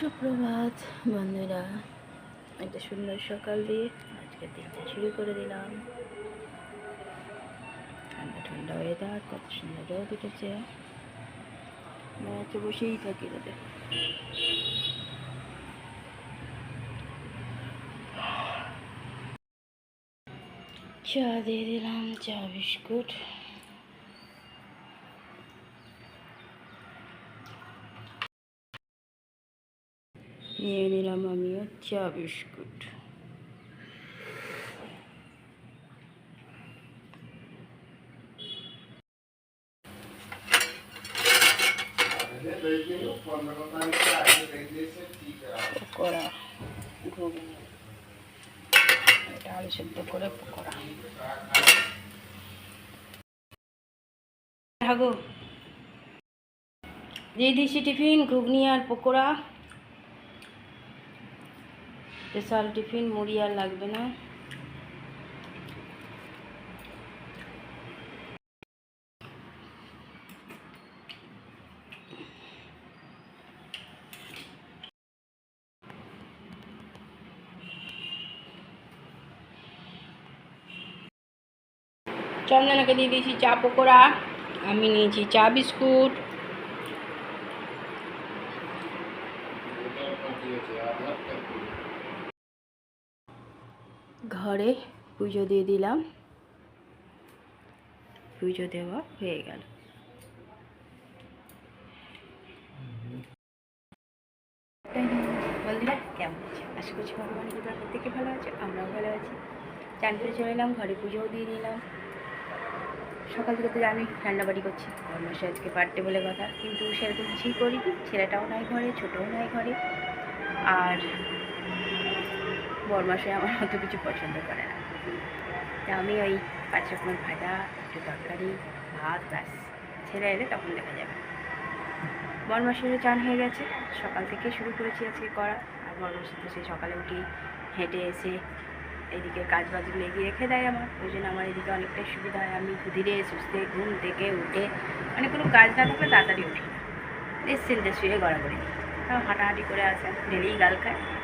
সুপ্রভাত, বন্ধুরা। একটা সুন্দর সকাল দিয়ে আজকে দিনটা শুরু করে দিলাম। ঠান্ডা ঠান্ডা ওয়েদার কত সুন্দর রোদ উঠেছে। হচ্ছে বসেই থাকি রোদে। চা দিয়ে দিলাম, চা, বিস্কুট। নিয়ে নিলাম আমিও চা বিস্কুট পকোড়া ঘুগনি এটা আলু সেদ্ধ করে পকোড়া হাগো দিয়ে দিয়েছি টিফিন ঘুগনি আর পকোড়া স্পেশাল টিফিন মুড়ি আর লাগবে না। চন্দনাকে দিয়ে দিয়েছি চা পকোড়া, আমি নিয়েছি চা বিস্কুট। ঘরে পুজো দিয়ে দিলাম। পুজো দেওয়া হয়ে গেল। বন্ধুরা, কেমন আশা করছি ভগবান কৃপার প্রত্যেকে ভালো আছে, আমরাও ভালো আছি। চান করে চলে এলাম, ঘরে পুজোও দিয়ে দিলাম সকাল থেকে তো জানি রান্নাবাড়ি করছি। বর্মাসে আজকে বার্থডে বলে কথা, কিন্তু সেরকম কিছুই করিনি। ছেলেটাও নাই ঘরে, ছোটও নাই ঘরে। আর বরমাসে আমার অত কিছু পছন্দ করে না। তা আমি ওই পাঁচ রকমের ভাজা, একটু তরকারি, ভাত ব্যাস। ছেলে এলে তখন দেখা যাবে। বরমাসেরও চান হয়ে গেছে। সকাল থেকে শুরু করেছি আজকে করা। আর বরমাসে তো সেই সকালে উঠি হেঁটে এসে এদিকে কাজ বাজগুলো এগিয়ে রেখে দেয় আমার। ওই জন্য আমার এদিকে অনেকটাই সুবিধা হয়। আমি ধীরে, সুস্থে, ঘুম থেকে উঠে মানে কোনো কাজ না থাকলে তাড়াতাড়ি উঠি নিশ্চিন্তে শুয়ে গড়াগড়ি তাও হাঁটাহাঁটি করে আসে। ডেলি গাল খায়।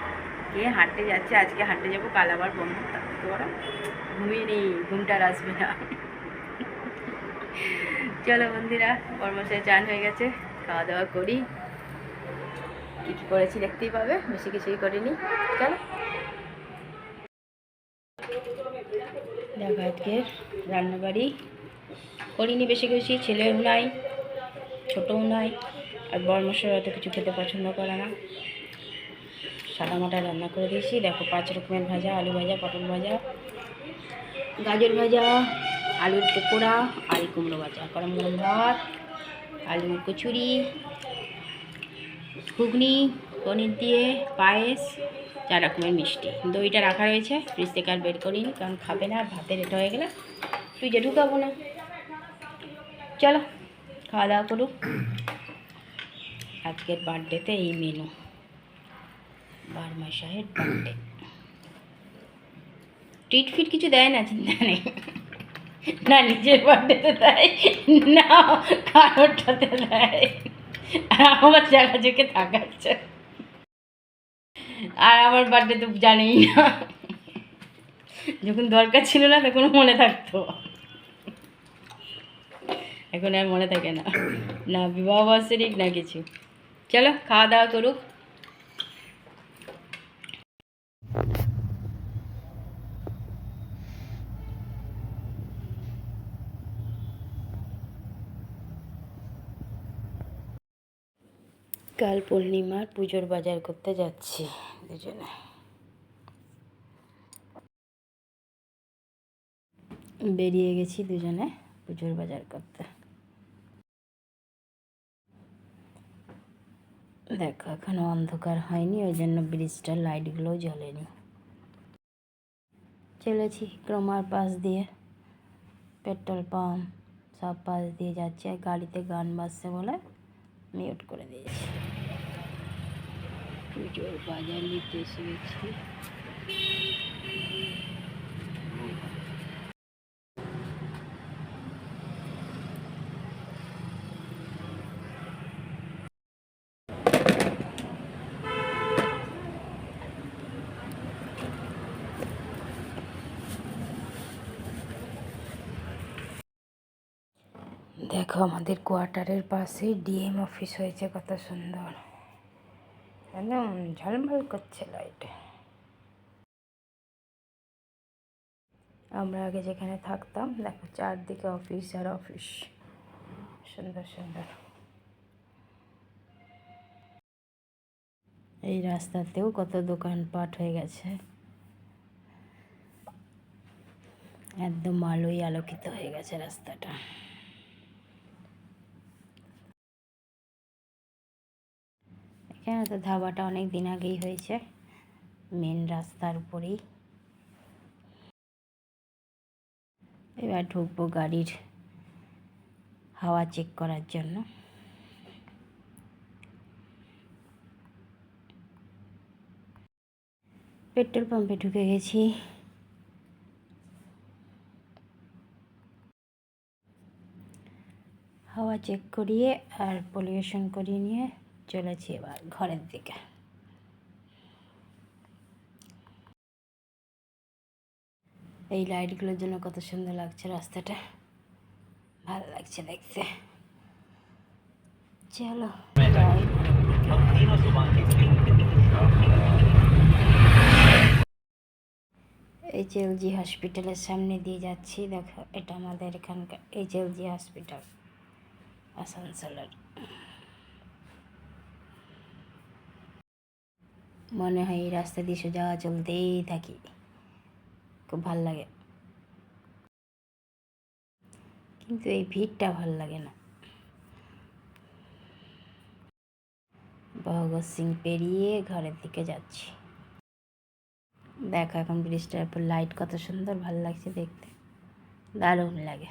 কে হাঁটতে যাচ্ছে, আজকে হাঁটতে যাব, কাল আবার বন্ধ তার থেকে বড় ঘুমিয়ে নেই ঘুমটা আসবে না। চলো বন্ধুরা কর্মশায় চান হয়ে গেছে খাওয়া দাওয়া করি। কী কী করেছি দেখতেই পাবে, বেশি কিছুই করিনি। চলো। দেখো আজকে রান্নাবাড়ি। করিনি বেশি বেশি ছেলেও নাই, ছোটও নাই, আর বরমশাই অত কিছু খেতে পছন্দ করে না। সাদা মাটা রান্না করে দিয়েছি। দেখো পাঁচ রকমের ভাজা, আলু ভাজা, পটল ভাজা, গাজর ভাজা, আলুর পকোড়া আলু কুমড়ো ভাজা, গরম গরম ভাত আলুর কচুরি, ঘুগনি, পনির দিয়ে পায়েস, চার রকমের মিষ্টি। দইটা রাখা রয়েছে, ফ্রিজ থেকে আর বের করিনি, কারণ খাবে না, ভাতের এটা হয়ে গেলে ফ্রিজে ঢুকাবো না। চলো, খাওয়া দাওয়া করুক। আজকের বার্থডেতে এই মেনু ট্রিট ফিট কিছু দেয় না, চিন্তা নেই। না, নিজের বার্থডেতে দেয়, না, কারোরটাতে দেয়। আমার থাকাচ্ছে আর আমার বার্থডে তো জানেই না। যখন দরকার ছিল না, তখন মনে থাকতো। এখন আর মনে থাকে না। না, বিবাহ বার্ষিক না কিছু। চলো, খাওয়া দাওয়া করুক। কাল পূর্ণিমার পুজোর বাজার করতে যাচ্ছি দুজনে। বেরিয়ে গেছি দুজনে পুজোর বাজার করতে। দেখো, এখনও অন্ধকার হয়নি, ওই জন্য ব্রিজটার লাইটগুলোও জ্বলেনি। চলেছি ক্রমার পাশ দিয়ে পেট্রোল পাম্প সব পাশ দিয়ে যাচ্ছে গাড়িতে গান বাজছে বলে মিউট করে দিয়েছি। পুজোর বাজার নিতে এসে গেছি দেখো আমাদের কোয়ার্টারের পাশে ডিএম অফিস হয়েছে কত সুন্দর। একদম ঝলমল করছে লাইট আমরা আগে যেখানে থাকতাম, দেখো চারদিকে অফিস আর অফিস সুন্দর সুন্দর। এই রাস্তাতেও কত দোকানপাট হয়ে গেছে। একদম আলোই আলোকিত হয়ে গেছে রাস্তাটা। এখানে তো ধাবাটা অনেক দিন আগেই হয়েছে মেন রাস্তার উপরেই। এবার ঢুকবো গাড়ির হাওয়া চেক করার জন্য। পেট্রোল পাম্পে ঢুকে গেছি। হাওয়া চেক করিয়ে আর পলিউশন করিয়ে নিয়ে চলেছি এবার ঘরের দিকে। এই লাইটগুলোর জন্য কত সুন্দর লাগছে রাস্তাটা। ভালো লাগছে দেখতে। চলো। যাই। এই যে এলজি হসপিটালের সামনে দিয়ে যাচ্ছি। দেখো, এটা আমাদের এখানকার এই যে এলজি হসপিটাল আসানসোলের। মনে হয় এই রাস্তা দিয়ে সোজা চলতেই থাকি। খুব ভালো লাগে। কিন্তু এই ভিড়টা ভালো লাগে না। ভগৎ সিং পেরিয়ে ঘরের দিকে যাচ্ছি। দেখো এখন ব্রিজটার উপর লাইট কত সুন্দর, ভালো লাগছে দেখতে। দারুণ লাগে।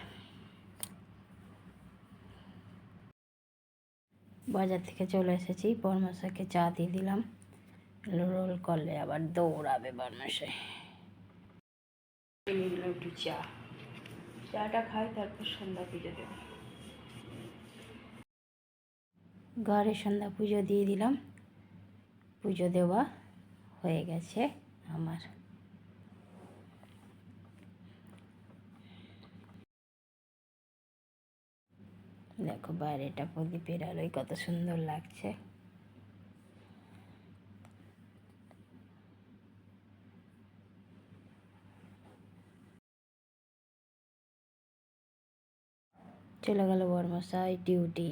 বাজার থেকে চলে এসেছি, বরমাসাকে চা দিয়ে দিলাম। রোল করলে আবার দৌড়াবে নিয়ে দিলাম একটু চা। চাটা খাই তারপর সন্ধ্যা পুজো দেব। ঘরে সন্ধ্যা পুজো দিয়ে দিলাম। পুজো দেওয়া হয়ে গেছে আমার। দেখো বাইরেটা প্রদীপের আলোয় কত সুন্দর লাগছে। চলে গেল বর্মশাই ডিউটি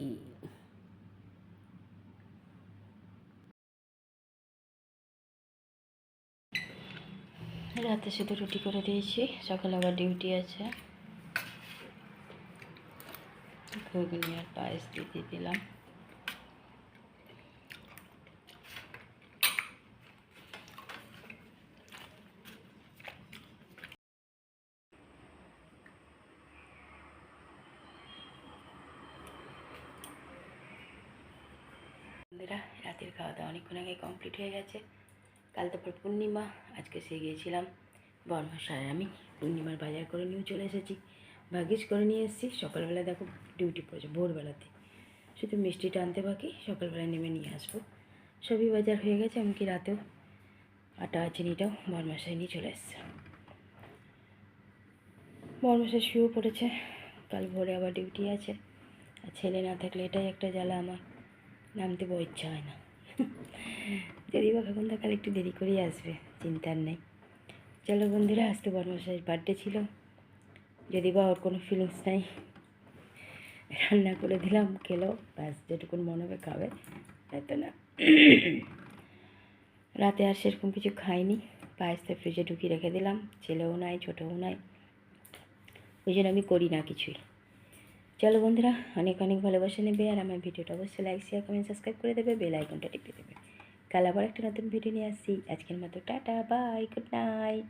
রাতে শুধু রুটি করে দিয়েছি, সকালে আবার ডিউটি আছে। ঘুগনি আর পায়েস দিয়ে দিলাম। বন্ধুরা, রাতের খাওয়া দাওয়া অনেকক্ষণ আগে কমপ্লিট হয়ে গেছে। কাল তারপর পূর্ণিমা, আজকে সে গিয়েছিলাম বর্মাশায়। আমি পূর্ণিমার বাজার করে নিয়েও চলে এসেছি, ভাগ্যিস করে নিয়ে এসেছি। সকালবেলা দেখো ডিউটি পড়েছে, ভোরবেলাতে। শুধু মিষ্টিটা আনতে বাকি সকালবেলা নেমে নিয়ে আসব। সবই বাজার হয়ে গেছে, এমনকি রাতেও আটা চিনিটাও বরমাসায় নিয়ে চলে এসছে। বরমাসায় শুয়েও পড়েছে, কাল ভোরে আবার ডিউটি আছে। আর ছেলে না থাকলে এটাই একটা জ্বালা আমার। নামতে বড় ইচ্ছা হয় না। যদি বা কখন তো কাল একটু দেরি করেই আসবে, চিন্তার নেই। চলো বন্ধুরা, আজকে বর্মশাইয়ের বার্থডে ছিল। যদি বা ওর কোনো ফিলিংস নাই, রান্না করে দিলাম, খেলো, ব্যাস, যেটুকুন মনে হবে খাবে এত না। রাতে আর সেরকম কিছু খাইনি, পায়েসটা ফ্রিজে ঢুকিয়ে রেখে দিলাম, ছেলেও নাই, ছোটোও নাই। ওই জন্য আমি করি না কিছুই। চলো বন্ধুরা, অনেক অনেক ভালোবাসা নেবে আর আমার ভিডিওটা অবশ্যই লাইক শেয়ার কমেন্ট সাবস্ক্রাইব করে দেবে বেল আইকনটা টিপে দেবে। কাল আবার একটা নতুন ভিডিও নিয়ে আসছি। আজকের মতো টাটা বাই গুড নাইট